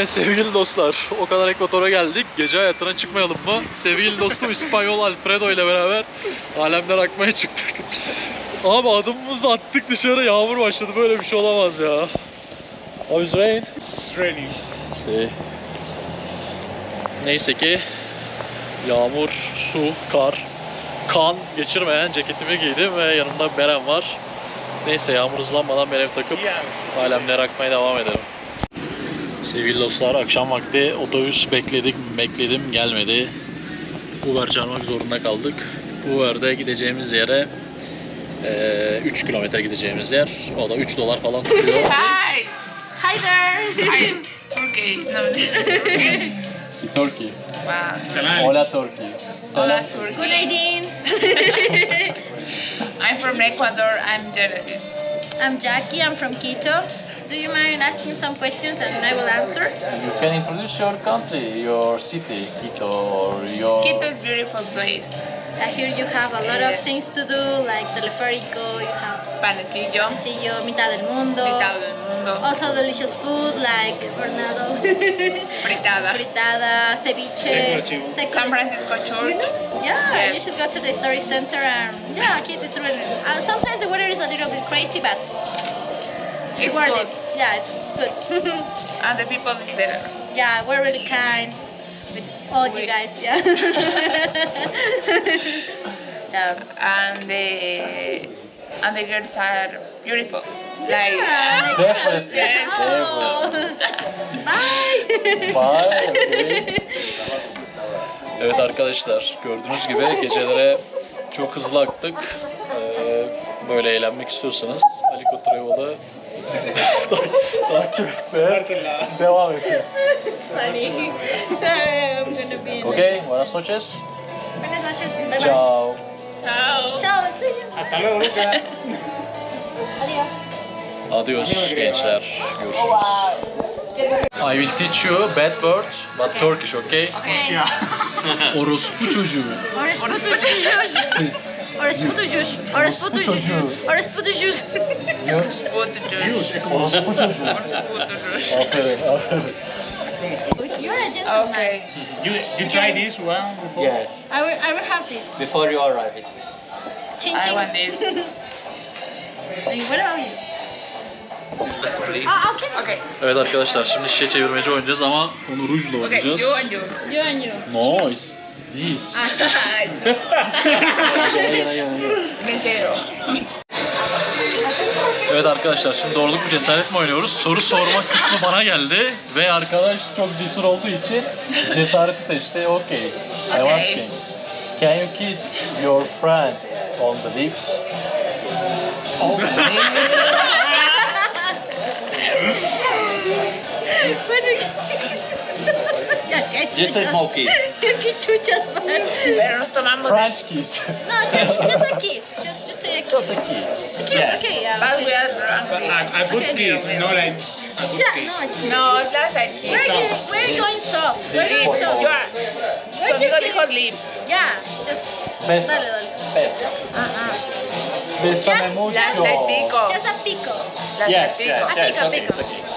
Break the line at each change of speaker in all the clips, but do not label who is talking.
Ve sevgili dostlar, o kadar ekvatora geldik. Gece hayatına çıkmayalım mı? Sevgili dostum İspanyol Alfredo ile beraber alemler akmaya çıktık. Abi adımımızı attık dışarı, yağmur başladı. Böyle bir şey olamaz ya. How is rain?
It's raining.
Se- Neyse ki yağmur, su, kar, kan geçirmeyen ceketimi giydim ve yanımda Beren var. Neyse yağmur hızlanmadan Beren takıp alemlere akmaya devam edelim. Sevgili dostlar akşam vakti otobüs bekledik bekledim gelmedi. Uber çağırmak zorunda kaldık. Uber'de gideceğimiz yere eee, 3 kilometre gideceğimiz yer. O da 3 dolar falan tutuyor.
Hi.
Hi there.
Hi. Turkey. No.
Si Turkey.
wow.
Hola Turkey.
Hola,
Good
Turkey.
evening.
I'm from Ecuador. I'm Genesis.
I'm Jackie. I'm from Quito. Do you mind asking some questions and I will answer?
You can introduce your country, your city, Quito, or your.
Quito is beautiful place.
Uh, here you have a lot of things to do, like Teleférico, you have
Panecillo.
Pasillo, Mitad del Mundo.
Mitad del mundo.
Also delicious food like hornado,
Fritada.
fritada, ceviche,
Seco
San Francisco
You
Church.
know? Yeah,
Yes.
you should go to the story center and yeah, Quito is really. Uh, sometimes the weather is a little bit crazy, but it's,
It's
worth
good.
it. Yeah, it's good.
And the people is better.
yeah, we're really kind with all you
We-
guys. Yeah. yeah.
And the and the girls are beautiful. Like
Yeah,
Definitely.
Yes.
Oh. Bye.
Okey. Evet arkadaşlar gördüğünüz gibi gecelere çok hızlı aktık. Ee, böyle eğlenmek istiyorsanız Aliko Travel'ı takip etmeye devam edin.
Funny. I'm gonna be. in-
Okay, buenas noches.
Buenas noches. Bye bye.
Ciao.
ciao.
Ciao. See you.
Hasta luego, Luca.
Adios.
Adios gençler. Görüşürüz. I will teach you bad word but Turkish, okay?
Okay.
Orospu çocuğu.
Orosputucus. Orosputucus. Orosputucus. Orosputucus.
Diyoruz.
Good to Jewish.
Orospu çocuğu.
Good to Jewish.
Aferin, aferin.
You're a gentleman.
Okay.
You, you tried this one before?
Yes,
I will, I will have this.
before you arrive it.
Chin
I
chin.
want this.
What are you?
Yes, please.
Ah, okay.
Okay.
Evet arkadaşlar şimdi şişe çevirmeci oynayacağız ama onu rujla
Okay.
oynayacağız.
You and you.
You and you.
No, it's this.
Ah.
Mentero.
Evet arkadaşlar şimdi doğruluk mu cesaret mi oynuyoruz? Soru sorma kısmı bana geldi ve arkadaş çok cesur olduğu için cesareti seçti. Okay. I'm
Okay.
asking. Can you kiss your friend on the lips?
Just a small kiss.
Qué chuchas, man.
Pero nos tomamos.
French kiss.
No, just, just a kiss. Just, just a kiss.
Just a kiss.
A kiss,
Yeah.
okay, yeah.
But we are drunk.
A, a good
Okay.
kiss, not like
Yeah, no, just.
No, that's a
We're,
kiss.
going, we're going soft. We're
Lips,
going soft.
You are.
We're
Conmigo
just
dijo
getting-
lip.
Yeah, just.
Besa.
Dale, dale.
Besa.
Uh-uh.
Bésame
Just
mucho.
Las de pico.
Just a pico.
Las de
Yes,
pico.
yes,
A
yeah, it's
pico,
okay,
pico.
it's okay.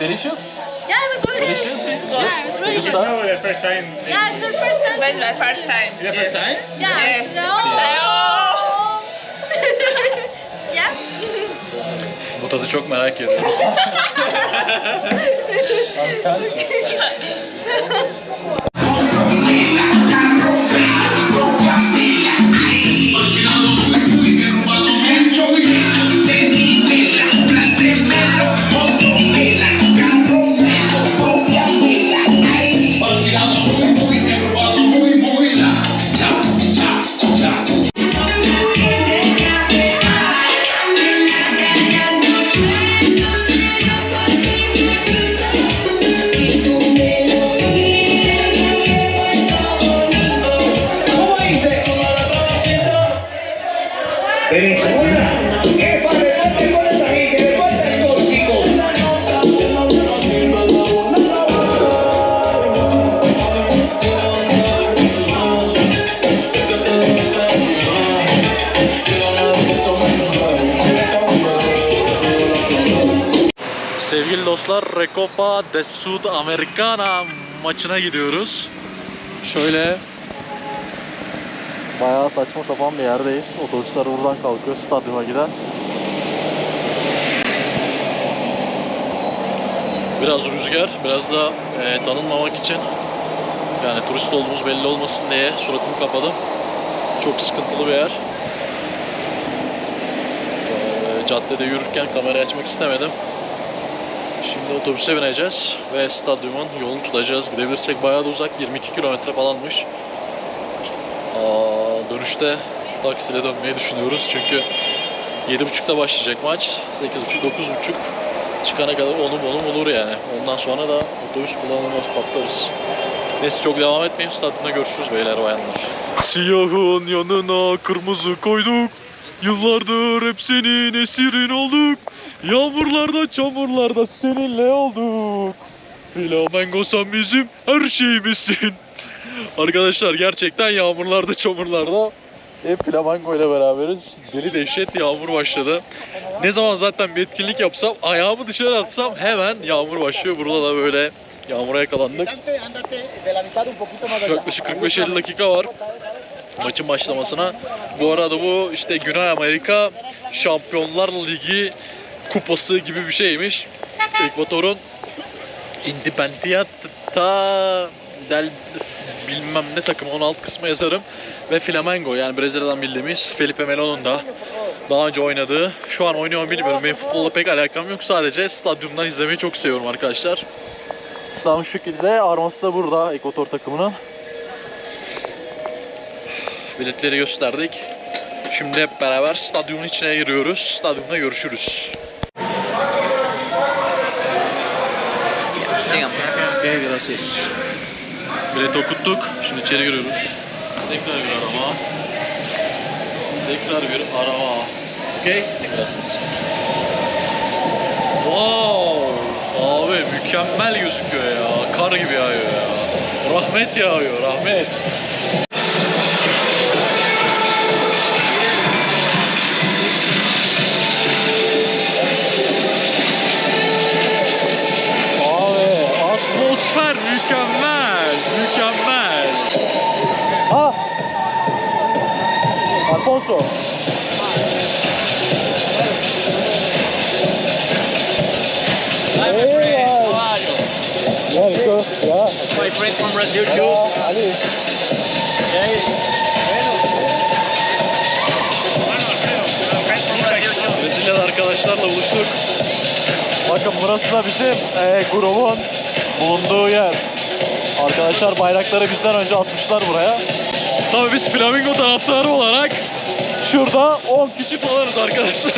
Delicious?
Yeah, it was really
Delicious?
Yeah, it was really
You
good.
No, the first time.
Yeah, it's our first time.
But my first time.
The first time?
Yeah.
Yes.
No. yeah.
Bu tadı çok merak ediyorum. Unconscious.
Si
Recopa de Sudamericana maçına gidiyoruz. Şöyle bayağı saçma sapan bir yerdeyiz. Otobüsler buradan kalkıyor stadyuma giden. Biraz rüzgar, biraz da e, tanınmamak için yani turist olduğumuz belli olmasın diye suratımı kapadım. Çok sıkıntılı bir yer. Ee, caddede yürürken kamerayı açmak istemedim. Şimdi otobüse bineceğiz ve stadyumun yolunu tutacağız. Gidebilirsek bayağı da uzak, 22 kilometre falanmış. Dönüşte taksiyle dönmeyi düşünüyoruz çünkü 7.30'da başlayacak maç. 8.30, 9.30 çıkana kadar onum onum olur yani. Ondan sonra da otobüs kullanılmaz patlarız. Neyse çok devam etmeyeyim. Stadyumda görüşürüz beyler bayanlar. Siyahın yanına kırmızı koyduk. Yıllardır hep senin esirin olduk. Yağmurlarda çamurlarda seninle olduk. Flamengo sen bizim her şeyimizsin. Arkadaşlar gerçekten yağmurlarda çamurlarda hep Flamengo ile beraberiz. Deli dehşet yağmur başladı. Ne zaman zaten bir etkinlik yapsam ayağımı dışarı atsam hemen yağmur başlıyor. Burada da böyle yağmura yakalandık. Yaklaşık 45-50 dakika var maçın başlamasına. Bu arada bu işte Güney Amerika Şampiyonlar Ligi kupası gibi bir şeymiş. Ekvator'un Independiente del bilmem ne takımı 16 kısmı yazarım. Ve Flamengo yani Brezilya'dan bildiğimiz Felipe Melo'nun da daha önce oynadığı. Şu an oynuyor mu bilmiyorum. Benim futbolla pek alakam yok. Sadece stadyumdan izlemeyi çok seviyorum arkadaşlar. Stadyum şu şekilde. Arması da burada Ekvator takımının. Biletleri gösterdik. Şimdi hep beraber stadyumun içine giriyoruz. Stadyumda görüşürüz. Okay, gracias. Bilet okuttuk. Şimdi içeri giriyoruz. Tekrar bir araba. Tekrar bir araba. Okay, gracias. Wow! Abi mükemmel gözüküyor ya. Kar gibi yağıyor ya. Rahmet yağıyor, rahmet. Alfonso. Yeah, let's go. Yeah.
My friend from Brazil too.
Yeah, Ali. Brezilya'da arkadaşlarla buluştuk. Bakın burası da bizim e, grubun bulunduğu yer. Arkadaşlar bayrakları bizden önce asmışlar buraya. Tabii biz Flamingo taraftarı olarak şurada 10 kişi falanız arkadaşlar.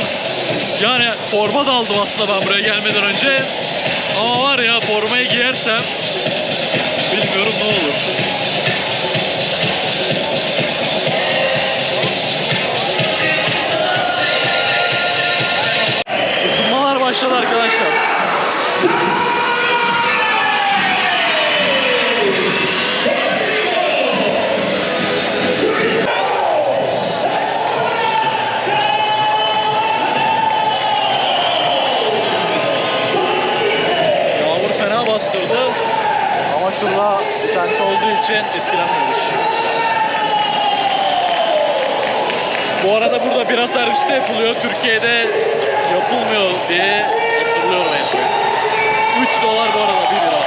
Yani forma da aldım aslında ben buraya gelmeden önce. Ama var ya formayı giyersem bilmiyorum ne olur. Isınmalar başladı arkadaşlar. İçin etkilenmiyoruz. Bu arada burada bira servisi de yapılıyor. Türkiye'de yapılmıyor diye hatırlıyorum en son. 3 dolar bu arada 1 lira.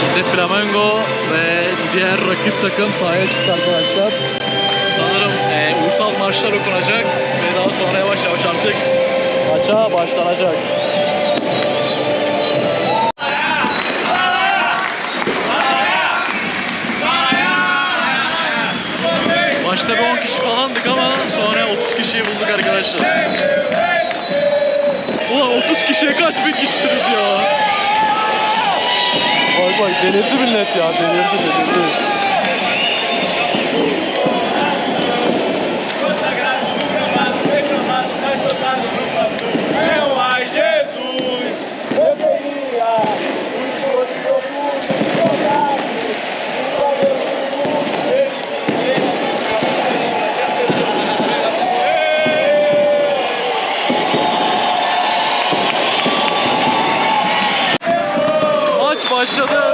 Şimdi Flamengo ve diğer rakip takım sahaya çıktı arkadaşlar. Sanırım e, ulusal marşlar okunacak ve daha sonra yavaş yavaş artık maça başlanacak. Başta bir 10 kişi falandık ama sonra 30 kişiyi bulduk arkadaşlar. Ulan 30 kişiye kaç bin kişisiniz ya? Bak bak delirdi millet ya delirdi delirdi. 我舍得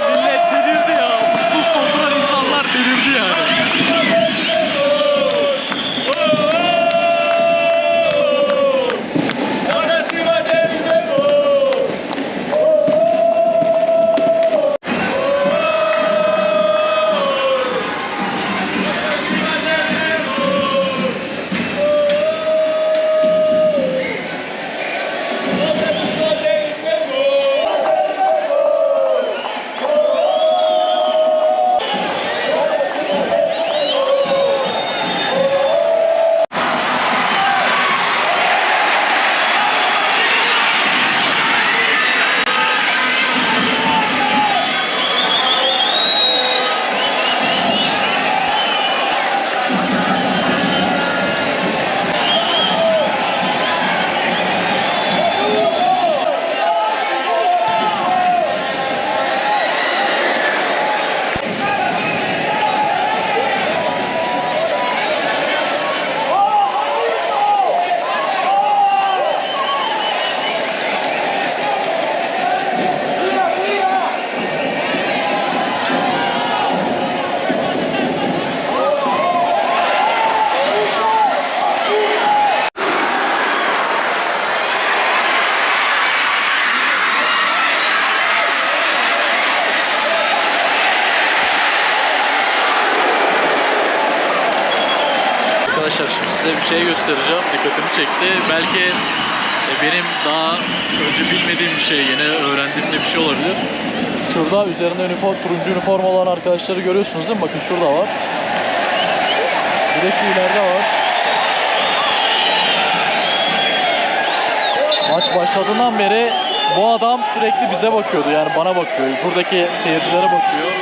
çekti. Belki e, benim daha önce bilmediğim bir şey, yine öğrendiğim de bir şey olabilir. Şurada üzerinde üniform, turuncu üniform olan arkadaşları görüyorsunuz değil mi? Bakın şurada var. Bir de şu ileride var. Maç başladığından beri bu adam sürekli bize bakıyordu. Yani bana bakıyor. Buradaki seyircilere bakıyor.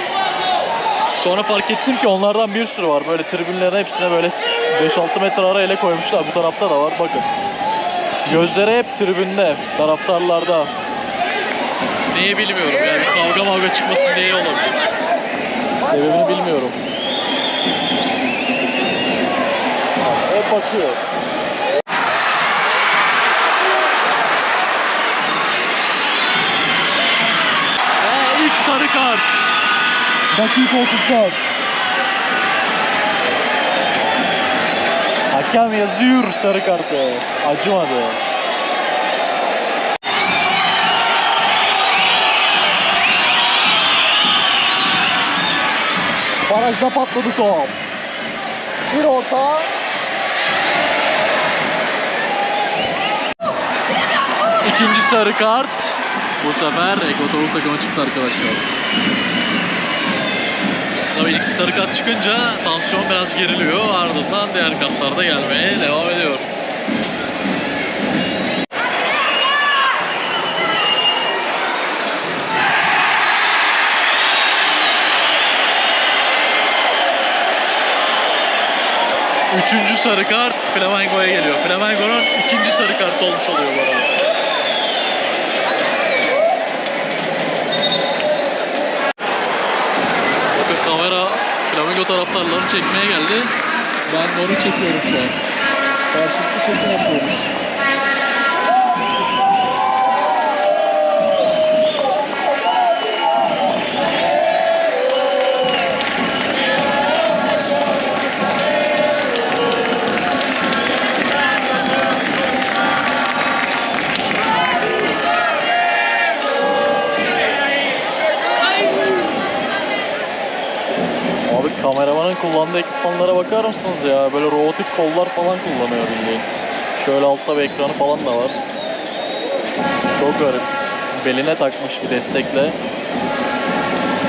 Sonra fark ettim ki onlardan bir sürü var. Böyle tribünlerin hepsine böyle 5-6 metre ara ele koymuşlar. Bu tarafta da var bakın. Gözleri hep tribünde, taraftarlarda. Neyi bilmiyorum yani kavga mavga çıkmasın diye olabilir. Sebebini bilmiyorum. Hep bakıyor. Ve ilk sarı kart. Dakika 34. Hakem yazıyor sarı kartı. Acımadı. Barajda patladı top. Bir orta. İkinci sarı kart. Bu sefer Ekvatorlu takıma çıktı arkadaşlar. Tabii ilk sarı kart çıkınca tansiyon biraz geriliyor. Ardından diğer kartlar da gelmeye devam ediyor. Üçüncü sarı kart Flamengo'ya geliyor. Flamengo'nun ikinci sarı kart olmuş oluyor bu arada. Bakın kamera Flamingo taraftarlarını çekmeye geldi. Ben de onu çekiyorum şu an. Karşılıklı çekim yapıyoruz. Ekipmanlara bakar mısınız ya? Böyle robotik kollar falan kullanıyor bildiğin. Şöyle altta bir ekranı falan da var. Çok garip. Beline takmış bir destekle.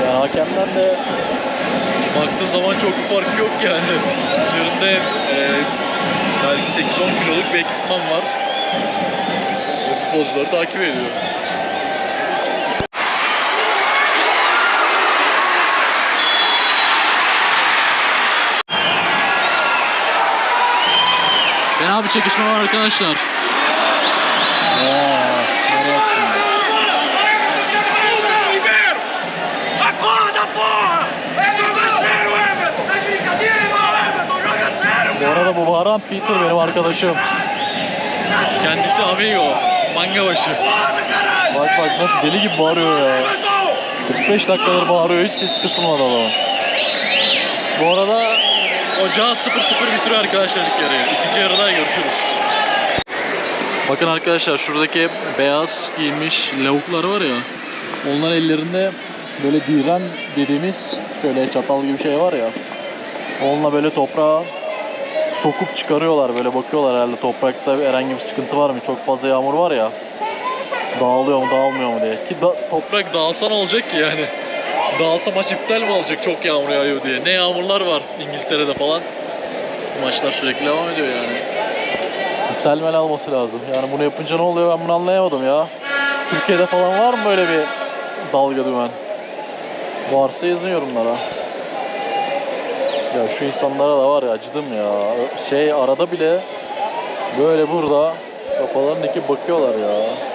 Yani hakemden de baktığı zaman çok bir farkı yok yani. Üzerinde e, belki 8-10 kiloluk bir ekipman var. Ve futbolcuları takip ediyor. Fena bir çekişme var arkadaşlar. Bu arada bu bağıran Peter benim arkadaşım. Kendisi amigo, manga başı. Bak bak nasıl deli gibi bağırıyor ya. 45 dakikadır bağırıyor hiç sesi kısılmadı adamın. Bu arada ocağı 0-0 bitiriyor arkadaşlar ilk yarıyı. İkinci yarıda görüşürüz. Bakın arkadaşlar şuradaki beyaz giyinmiş lavuklar var ya. Onlar ellerinde böyle diren dediğimiz şöyle çatal gibi şey var ya. Onunla böyle toprağa sokup çıkarıyorlar böyle bakıyorlar herhalde toprakta herhangi bir sıkıntı var mı? Çok fazla yağmur var ya. Dağılıyor mu dağılmıyor mu diye. Ki da- toprak dağılsa ne olacak ki yani? Dağılsa maç iptal mi olacak çok yağmur yağıyor diye. Ne yağmurlar var İngiltere'de falan. Maçlar sürekli devam ediyor yani. Selmel alması lazım. Yani bunu yapınca ne oluyor ben bunu anlayamadım ya. Türkiye'de falan var mı böyle bir dalga dümen? Varsa yazın yorumlara. Ya şu insanlara da var ya acıdım ya. Şey arada bile böyle burada kafalarını dikip bakıyorlar ya.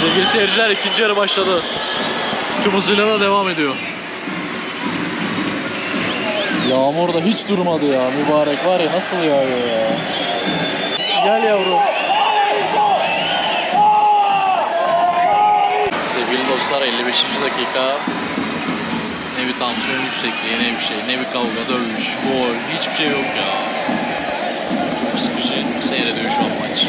Sevgili seyirciler ikinci yarı başladı. Tüm hızıyla da devam ediyor. Yağmur da hiç durmadı ya. Mübarek var ya nasıl yağıyor ya. Gel yavrum. Sevgili dostlar 55. dakika ne bir tansiyon yüksekliği ne bir şey ne bir kavga dövüş gol hiçbir şey yok ya. Çok sıkıcı seyrediyor şu an maç.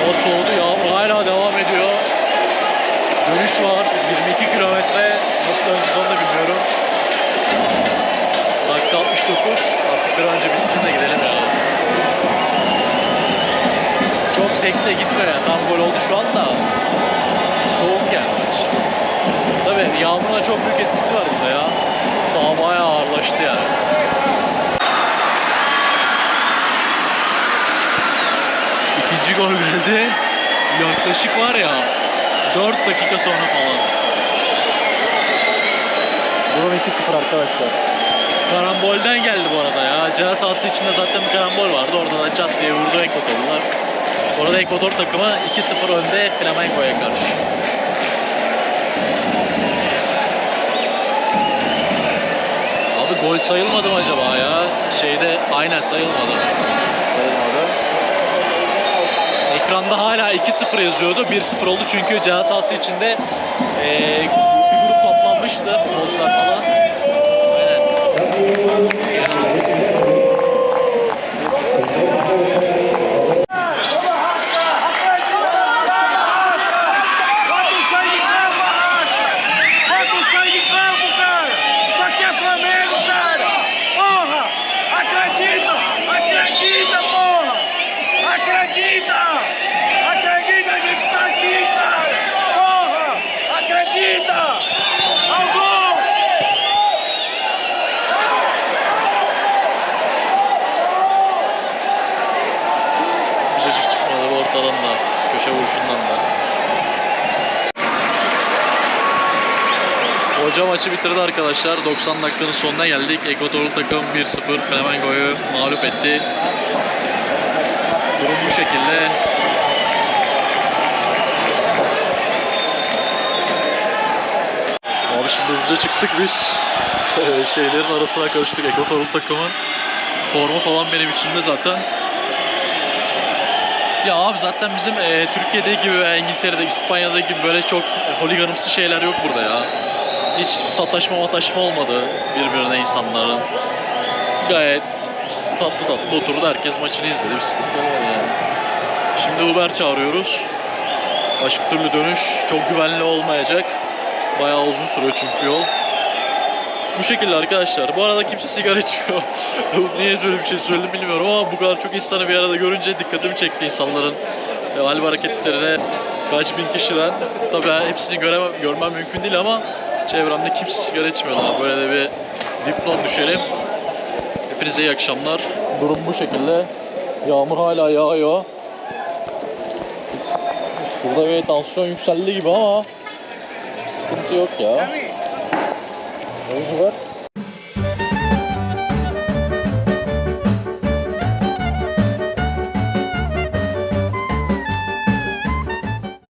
Hava soğudu. Yağmur hala devam ediyor. Dönüş var. 22 kilometre. Nasıl döneceğiz onu da bilmiyorum. Dakika 69. Artık bir önce bitsin de gidelim ya. Çok zevkle gitmiyor yani. Tam gol oldu şu anda. Soğuk yani maç. Tabii yağmurun çok büyük etkisi var burada ya. Saha bayağı ağırlaştı yani. İkinci gol geldi. Yaklaşık var ya 4 dakika sonra falan. Durum 2-0 arkadaşlar. Karambolden geldi bu arada ya. Ceza sahası içinde zaten bir karambol vardı. Orada da çat diye vurdu Ekvatorlular. Orada Ekvador takımı 2-0 önde Flamenco'ya karşı. Abi gol sayılmadı mı acaba ya? Şeyde aynen sayılmadı. Sayılmadı. Ekranda hala 2-0 yazıyordu. 1-0 oldu çünkü ceza sahası içinde eee, bir grup toplanmıştı. Futbolcular falan. Aynen. Maçı bitirdi arkadaşlar. 90 dakikanın sonuna geldik. Ekvatorlu takım 1-0 Flamengo'yu mağlup etti. Durum bu şekilde. Abi şimdi hızlıca çıktık biz. Şeylerin arasına karıştık. Ekvatorlu takımın forma falan benim içimde zaten. Ya abi zaten bizim e, Türkiye'deki gibi İngiltere'de, İspanya'da gibi böyle çok e, holiganımsı şeyler yok burada ya. Hiç sataşma mataşma olmadı birbirine insanların. Gayet tatlı tatlı oturdu herkes maçını izledi bir sıkıntı olmadı yani. Şimdi Uber çağırıyoruz. Başka türlü dönüş çok güvenli olmayacak. Bayağı uzun sürüyor çünkü yol. Bu şekilde arkadaşlar. Bu arada kimse sigara içmiyor. Niye böyle bir şey söyledim bilmiyorum ama bu kadar çok insanı bir arada görünce dikkatimi çekti insanların e, hal hareketlerine. Kaç bin kişiden. Tabii hepsini göremem, görmem mümkün değil ama çevremde kimse sigara içmiyor. Daha Böyle de bir dipnot düşelim. Hepinize iyi akşamlar. Durum bu şekilde. Yağmur hala yağıyor. Şurada bir tansiyon yükseldi gibi ama sıkıntı yok ya. Oyuncu var.